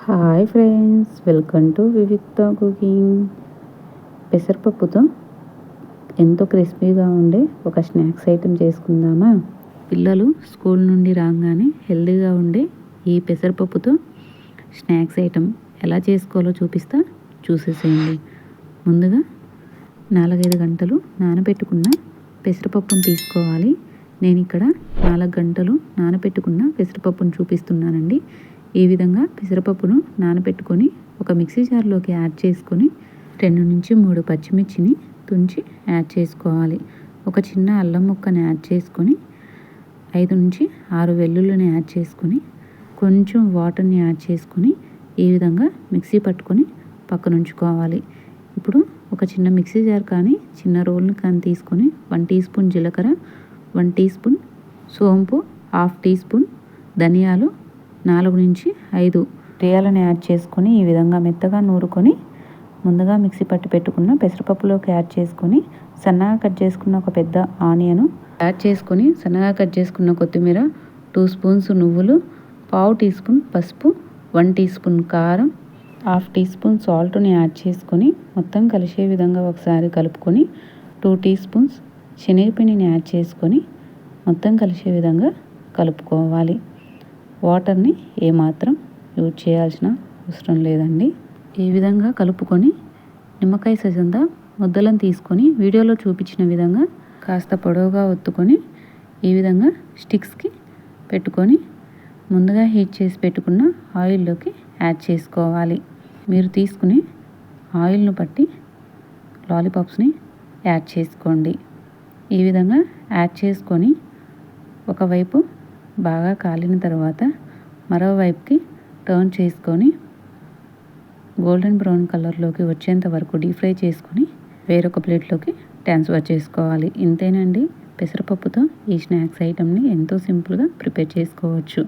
Hi friends welcome to Vivikta cooking పెసరపప్పుతో ఎంతో క్రిస్పీగా ఉండే ఒక స్నాక్స్ ఐటెం చేసుకుందామా? పిల్లలు స్కూల్ నుండి రాగానే హెల్దీగా ఉండే ఈ పెసరపప్పుతో స్నాక్స్ ఐటెం ఎలా చేసుకోవాలో చూపిస్తా చూసేసేయండి. ముందుగా నాలుగైదు గంటలు నానబెట్టుకున్న పెసరపప్పును తీసుకోవాలి. నేను ఇక్కడ నాలుగు గంటలు నానబెట్టుకున్న పెసరపప్పును చూపిస్తున్నానండి. ఈ విధంగా పెసరపప్పును నానబెట్టుకొని ఒక మిక్సీ జార్లోకి యాడ్ చేసుకొని రెండు నుంచి మూడు పచ్చిమిర్చిని తుంచి యాడ్ చేసుకోవాలి. ఒక చిన్న అల్లం ముక్కని యాడ్ చేసుకొని ఐదు నుంచి ఆరు వెల్లుల్లిని యాడ్ చేసుకొని కొంచెం వాటర్ని యాడ్ చేసుకొని ఈ విధంగా మిక్సీ పట్టుకొని పక్కన ఉంచుకోవాలి. ఇప్పుడు ఒక చిన్న మిక్సీ జార్ కానీ చిన్న రోల్ని కానీ తీసుకొని వన్ టీ స్పూన్ జీలకర్ర వన్ టీ స్పూన్ సోంపు హాఫ్ టీ స్పూన్ ధనియాలు నాలుగు నుంచి ఐదు రియాలను యాడ్ చేసుకొని ఈ విధంగా మెత్తగా నూరుకొని ముందుగా మిక్సీ పట్టి పెట్టుకున్న పెసరపప్పులోకి యాడ్ చేసుకొని సన్నగా కట్ చేసుకున్న ఒక పెద్ద ఆనియను యాడ్ చేసుకొని సన్నగా కట్ చేసుకున్న కొత్తిమీర టూ స్పూన్స్ నువ్వులు పావు టీ స్పూన్ పసుపు వన్ టీ స్పూన్ కారం హాఫ్ టీ స్పూన్ సాల్ట్ని యాడ్ చేసుకొని మొత్తం కలిసే విధంగా ఒకసారి కలుపుకొని టూ టీ స్పూన్స్ శనగపిండిని యాడ్ చేసుకొని మొత్తం కలిసే విధంగా కలుపుకోవాలి. వాటర్ని ఏమాత్రం యూజ్ చేయాల్సిన అవసరం లేదండి. ఈ విధంగా కలుపుకొని నిమ్మకాయ సజంతా ముద్దలను తీసుకొని వీడియోలో చూపించిన విధంగా కాస్త పొడవుగా ఒత్తుకొని ఈ విధంగా స్టిక్స్కి పెట్టుకొని ముందుగా హీట్ చేసి పెట్టుకున్న ఆయిల్లోకి యాడ్ చేసుకోవాలి. మీరు తీసుకుని ఆయిల్ను బట్టి లాలీపాప్స్ని యాడ్ చేసుకోండి. ఈ విధంగా యాడ్ చేసుకొని ఒకవైపు బాగా కాలిన తర్వాత మరోవైపుకి టర్న్ చేసుకొని గోల్డెన్ బ్రౌన్ కలర్లోకి వచ్చేంత వరకు డీప్ ఫ్రై చేసుకొని వేరొక ప్లేట్లోకి ట్రాన్స్ఫర్ చేసుకోవాలి. ఇంతేనండి. పెసరపప్పుతో ఈ స్నాక్స్ ఐటమ్ని ఎంతో సింపుల్గా ప్రిపేర్ చేసుకోవచ్చు.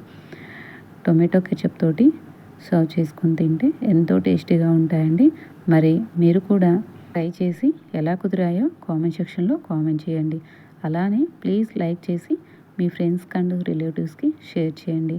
టొమాటో కెచప్ తోటి సర్వ్ చేసుకొని తింటే ఎంతో టేస్టీగా ఉంటాయండి. మరి మీరు కూడా ట్రై చేసి ఎలా కుదిరాయో కామెంట్ సెక్షన్లో కామెంట్ చేయండి. అలానే ప్లీజ్ లైక్ చేసి మీ ఫ్రెండ్స్కి అండ్ రిలేటివ్స్కి షేర్ చేయండి.